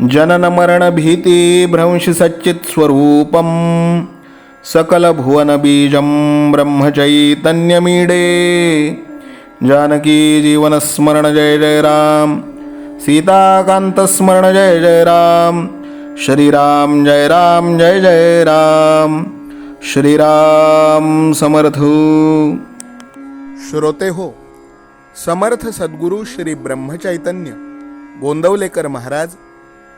जननमरणभीतिभ्रंशसच्चित्स्वरूपं सकलभुवनबीजं ब्रह्मचैतन्यमीडे। जानकी जीवनस्मरण जय जय राम सीताकान्तस्मरण जय जय राम श्रीराम जय राम जय जय राम श्रीराम समर्थ। श्रोते हो समर्थ सद्गुरू श्री ब्रह्मचैतन्य गोंदवलेकर महाराज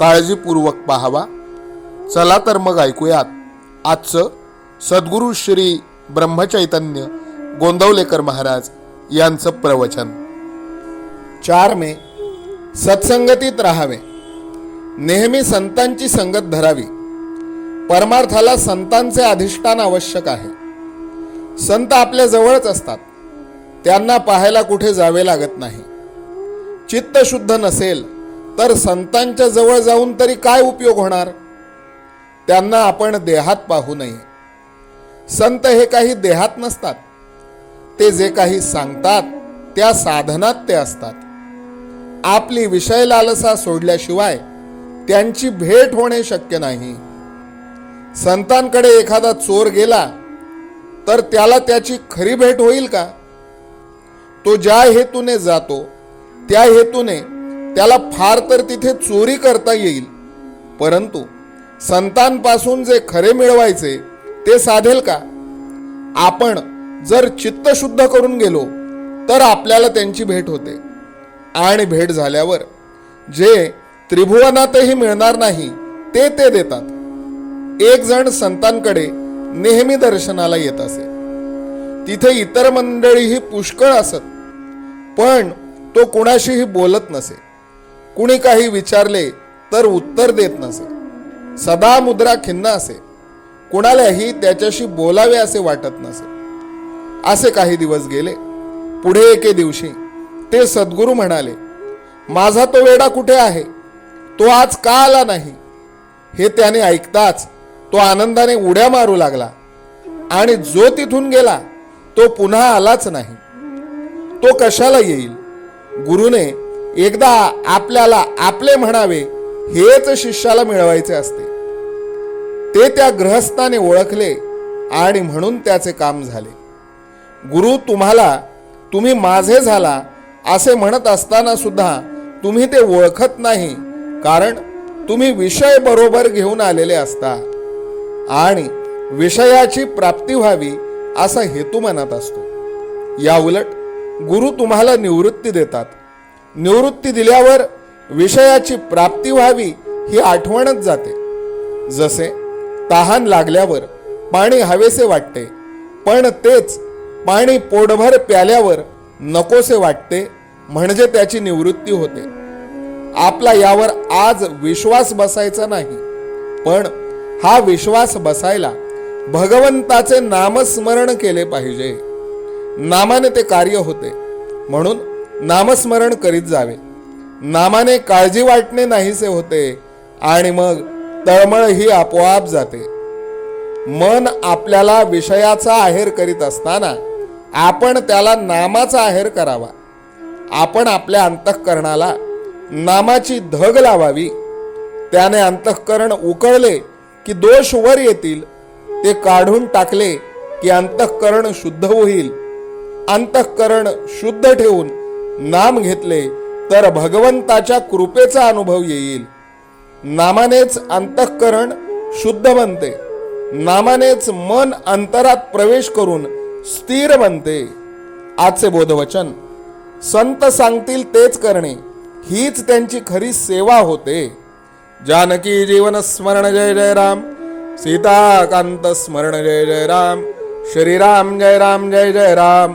काळजीपूर्वक पाहावा. चला तर मग ऐकूयात. आजचं सद्गुरू श्री ब्रह्मचैतन्य गोंदवलेकर महाराज यांचं प्रवचन. चार मे सत्संगतीत राहावे. नेहमी संतांची संगत धरावी. परमार्थाला संतांचे अधिष्ठान आवश्यक आहे. संत आपल्या जवळच असतात. त्यांना पाहायला कुठे जावे लागत नाही. चित्त शुद्ध नसेल तर संतांच्या जवळ जाऊन तरी काय उपयोग होणार? त्यांना आपण देहात पाहू नये. संत हे काही देहात नसतात. ते जे काही सांगतात त्या साधनात ते असतात. आपली विषय लालसा सोडल्याशिवाय त्यांची भेट होणे शक्य नाही. संतांकडे एखादा चोर गेला तर त्याला त्याची खरी भेट होईल का? तो ज्या हेतूने जातो त्या हेतूने त्याला फार तर तिथे चोरी करता येईल. परंतु संतांपासून जे खरे मिळवायचे ते साधेल का? आपण जर चित्त शुद्ध करून गेलो तर आपल्याला त्यांची भेट होते. आणि भेट झाल्यावर जे त्रिभुवनातही मिळणार नाही ते ते देतात. एक जण संतांकडे नेहमी दर्शनाला येत असे. तिथे इतर मंडळीही पुष्कळ असत पण तो कुणाशीही बोलत नसे. कुणी काही विचारले तर उत्तर देत नसे. सदा मुद्रा खिन्न असे. कुणालाही त्याच्याशी बोलावे असे वाटत नसे. असे काही दिवस गेले. पुढे एके दिवशी ते सद्गुरू म्हणाले माझा तो वेडा कुठे आहे? तो आज का आला नाही? हे त्याने ऐकताच तो आनंदाने उड्या मारू लागला आणि जो तिथून गेला तो पुन्हा आलाच नाही. तो कशाला येईल? गुरुने एकदा आपल्याला आपले म्हणावे हेच शिष्याला मिळवायचे असते. ते त्या ग्रहस्थाने ओळखले आणि म्हणून त्याचे काम झाले. गुरु तुम्हाला तुम्ही माझे झाला असे म्हणत असताना सुद्धा तुम्ही ते ओळखत नाही कारण तुम्ही विषय बरोबर घेऊन आलेले असता आणि विषयाची प्राप्ती व्हावी असा हेतू मनात असतो. या उलट गुरु तुम्हाला निवृत्ती देतात. निवृत्ती दिल्यावर विषयाची प्राप्ती व्हावी ही आठवणच जाते. जसे तहान लागल्यावर पाणी हवेसे वाटते पण तेच पाणी पोटभर प्याल्यावर नकोसे वाटते म्हणजे त्याची निवृत्ती होते. आपला यावर आज विश्वास बसायचा नाही पण हा विश्वास बसायला भगवंताचे नामस्मरण केले पाहिजे. नामाने ते कार्य होते. म्हणून नामस्मरण करीत जावे. नामाने काळजी वाटणे नाहीसे होते आणि मग तळमळ ही आपोआप जाते. मन आपल्याला विषयाचा आहेर करीत असताना आपण त्याला नामाचा आहेर करावा. आपण आपल्या अंतःकरणाला नामाची धग लावावी. त्याने अंतःकरण उकळले की दोष वर येतील. ते काढून टाकले की अंतःकरण शुद्ध होईल. अंतःकरण शुद्ध ठेवून नाम घेतले तर भगवंताच्या कृपेचा अनुभव येईल. नामानेच अंतःकरण शुद्ध बनते. नामानेच मन अंतरात प्रवेश करून स्थिर बनते. आजचे बोधवचन. संत सांगतील तेच करणे. हीच त्यांची खरी सेवा होते. जानकी जीवन स्मरण जय जय राम. सीताकांत स्मरण जय जय राम. श्रीराम जय राम जय जय राम.